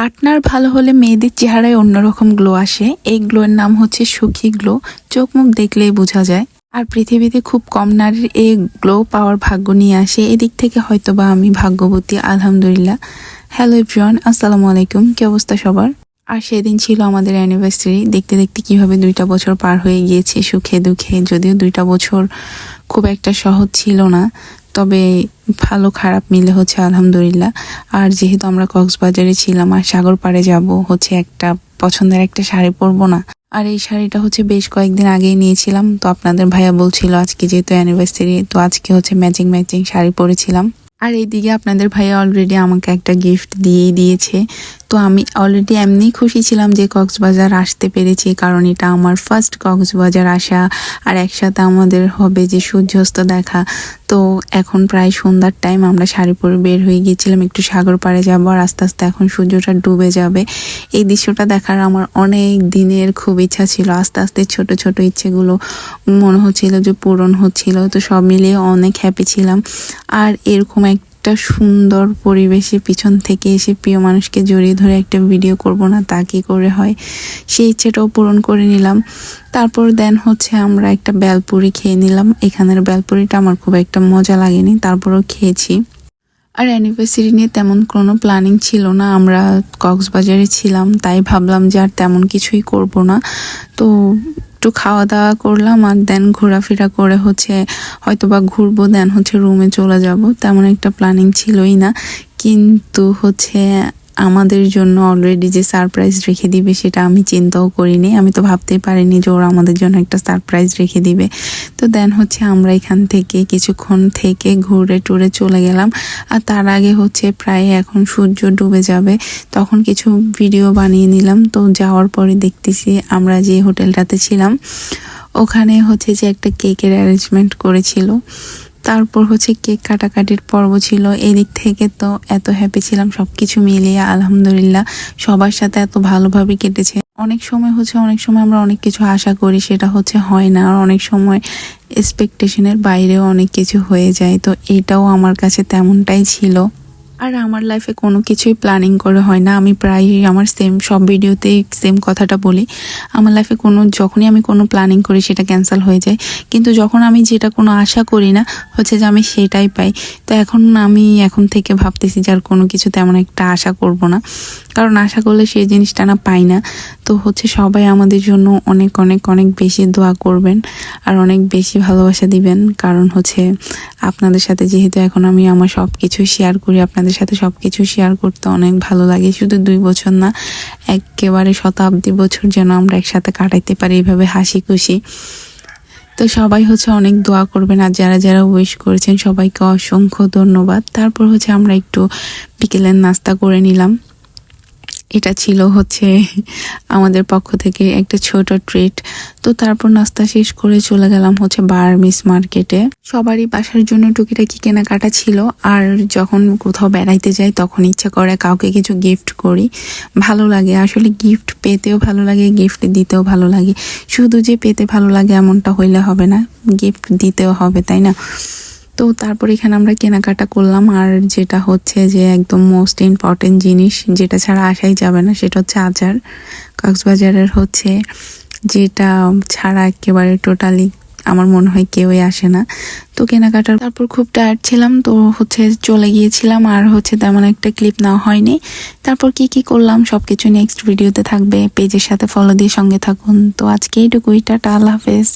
Partner ভালো হলে মেয়েদের চেহারায় অন্যরকম গ্লো আসে। এই গ্লোয়ের নাম হচ্ছে সুখী গ্লো চোখ মুখ দেখলেই বোঝা যায়। আর পৃথিবীতে খুব কম নারীর এই গ্লো পাওয়ার ভাগ্য নিয়ে আসে। এদিক থেকে হয়তো বা আমি ভাগ্যবতী, আলহামদুলিল্লাহ। হ্যালো এভরিওয়ান আসসালামু আলাইকুম। কী অবস্থা সবার? আর সেদিন ছিল আমাদের অ্যানিভার্সারি দেখতে দেখতে কীভাবে দুইটা বছর পার হয়ে গিয়েছে সুখে দুঃখে। যদিও দুইটা বছর খুব একটা সহজ ছিল না। তবে ভালো খারাপ মিলে হচ্ছে আলহামদুলিল্লাহ। আর যেহেতু আমরা কক্সবাজারে ছিলাম, আর সাগর পাড়ে যাব, হচ্ছে একটা পছন্দের একটা শাড়ি পরবো না। আর এই শাড়িটা হচ্ছে বেশ কয়েকদিন আগেই নিয়েছিলাম। তো আপনাদের ভাইয়া বলছিল আজকে যেহেতু অ্যানিভার্সারি তো আজকে হচ্ছে ম্যাচিং ম্যাচিং শাড়ি পরেছিলাম। আর এইদিকে আপনাদের ভাইয়া অলরেডি আমাকে একটা গিফট দিয়েই দিয়েছে। তো আমি অলরেডি এমনি খুশি ছিলাম যে কক্সবাজার আসতে পেরেছি, কারণ এটা আমার ফার্স্ট কক্সবাজার আসা, আর একসাথে আমাদের হবে যে সূর্যাস্ত দেখা। তো এখন প্রায় সন্ধ্যার টাইম আমরা শাড়ি পরে বের হয়ে গিয়েছিলাম, একটু সাগর পাড়ে যাব, আর আস্তে আস্তে এখন সূর্যটা ডুবে যাবে। এই দৃশ্যটা দেখার আমার অনেক দিনের খুব ইচ্ছা ছিল, আস্তে আস্তে ছোট ছোট ইচ্ছেগুলো মনে হচ্ছিল যে পূরণ হচ্ছিল, তো সব মিলিয়ে অনেক হ্যাপি ছিলাম। আর এরকম একটা সুন্দর পরিবেশে পিছন থেকে এসে প্রিয় মানুষকে জড়িয়ে ধরে একটা ভিডিও করব না, তা কি করে হয়? সেই ইচ্ছেটাও পূরণ করে নিলাম। তারপর দেন হচ্ছে আমরা একটা বেলপুরি খেয়ে নিলাম। এখানের বেলপুরিটা আমার খুব একটা মজা লাগেনি, তারপরও খেয়েছি। আর অ্যানিভার্সারি নিয়ে তেমন কোনো প্ল্যানিং ছিল না, আমরা কক্সবাজারে ছিলাম, তাই ভাবলাম যে আর তেমন কিছুই করব না। তো একটু খাওয়া দাওয়া করলাম আর দেন ঘোরাফেরা করে হচ্ছে হয়তো বা ঘুরবো দেন হচ্ছে রুমে চলে যাব। তেমন একটা প্ল্যানিং ছিলই না। কিন্তু হচ্ছে আমাদের জন্য অলরেডি যে সারপ্রাইজ রেখে দিবে সেটা আমি চিন্তাও করিনি। আমি তো ভাবতেই পারিনি যে ওরা আমাদের জন্য একটা সারপ্রাইজ রেখে দিবে। তো দেন হচ্ছে আমরা এখান থেকে কিছুক্ষণ থেকে ঘুরে টুরে চলে গেলাম। আর তার আগে হচ্ছে প্রায় এখন সূর্য ডুবে যাবে। তখন কিছু ভিডিও বানিয়ে নিলাম। তো যাওয়ার পরে দেখতেছি আমরা যে হোটেলটাতে ছিলাম, ওখানে হচ্ছে যে একটা কেকের অ্যারেঞ্জমেন্ট করেছিল। তারপর হচ্ছে কেক কাটাকাটির পর্ব ছিল। এদিক থেকে তো এত হ্যাপি ছিলাম সব কিছু মিলিয়ে আলহামদুলিল্লাহ সবার সাথে এত ভালোভাবে কেটেছে। অনেক সময় হচ্ছে, অনেক সময় আমরা অনেক কিছু আশা করি, সেটা হচ্ছে হয় না। আর অনেক সময় এক্সপেকটেশনের বাইরেও অনেক কিছু হয়ে যায়। তো এটাও আমার কাছে তেমনটাই ছিল। আর আমার লাইফে কোনো কিছুই প্ল্যানিং করে হয় না। আমি প্রায়ই আমার সেম সব ভিডিওতেই সেম কথাটা বলি। আমার লাইফে কোনো, যখনই আমি কোনো প্ল্যানিং করি, সেটা ক্যান্সেল হয়ে যায়। কিন্তু যখন আমি যেটা কোনো আশা করি না, হচ্ছে যে আমি সেটাই পাই। তো এখন আমি এখন থেকে ভাবতেছি যে আর কোনো কিছু তেমন একটা আশা করব না। কারণ আশা করলে সেই জিনিসটা না পাই না। তো হচ্ছে সবাই আমাদের জন্য অনেক অনেক অনেক বেশি দোয়া করবেন আর অনেক বেশি ভালোবাসা দিবেন। কারণ হচ্ছে আপনাদের সাথে যেহেতু এখন আমি আমার সব কিছু শেয়ার করি, আপনাদের সাথে সব কিছু শেয়ার করতে অনেক ভালো লাগে। শুধু দুই বছর না, একেবারে শতাব্দী বছর যেন আমরা একসাথে কাটাইতে পারি এইভাবে হাসি খুশি তো সবাই হচ্ছে অনেক দোয়া করবেন আর যারা যারা উইশ করেছেন সবাইকে অসংখ্য ধন্যবাদ। তারপর হচ্ছে আমরা একটু বিকেলের নাস্তা করে নিলাম। এটা ছিল হচ্ছে আমাদের পক্ষ থেকে একটা ছোট ট্রিট তো তারপর নাস্তা শেষ করে চলে গেলাম হচ্ছে বার্মিস মার্কেটে। সবারই বাসার জন্য টুকিটাকি কেনাকাটা ছিল। আর যখন কোথাও বেড়াইতে যাই, তখন ইচ্ছা করে কাউকে কিছু গিফট করি। ভালো লাগে। আসলে গিফট পেতেও ভালো লাগে গিফট দিতেও ভালো লাগে। শুধু যে পেতে ভালো লাগে এমনটা হইলে হবে না। গিফট দিতেও হবে, তাই না? তো তারপর এখানে আমরা কেনাকাটা করলাম। আর যেটা হচ্ছে যে একদম মোস্ট ইম্পর্টেন্ট জিনিস যেটা ছাড়া আসাই যাবে না, সেটা হচ্ছে আচার। কক্সবাজারের হচ্ছে যেটা ছাড়া একেবারে টোটালি আমার মনে হয় কেউই আসে না। তো কেনাকাটার তারপর খুব টায়ার্ড ছিলাম, তো হচ্ছে চলে গিয়েছিলাম। আর হচ্ছে তেমন একটা ক্লিপ নেওয়া হয়নি। তারপর কি কি করলাম সব কিছু নেক্সট ভিডিওতে থাকবে। পেজের সাথে ফলো দিয়ে সঙ্গে থাকুন। তো আজকে এইটুকুই, টাটা, আল্লাহ হাফেজ।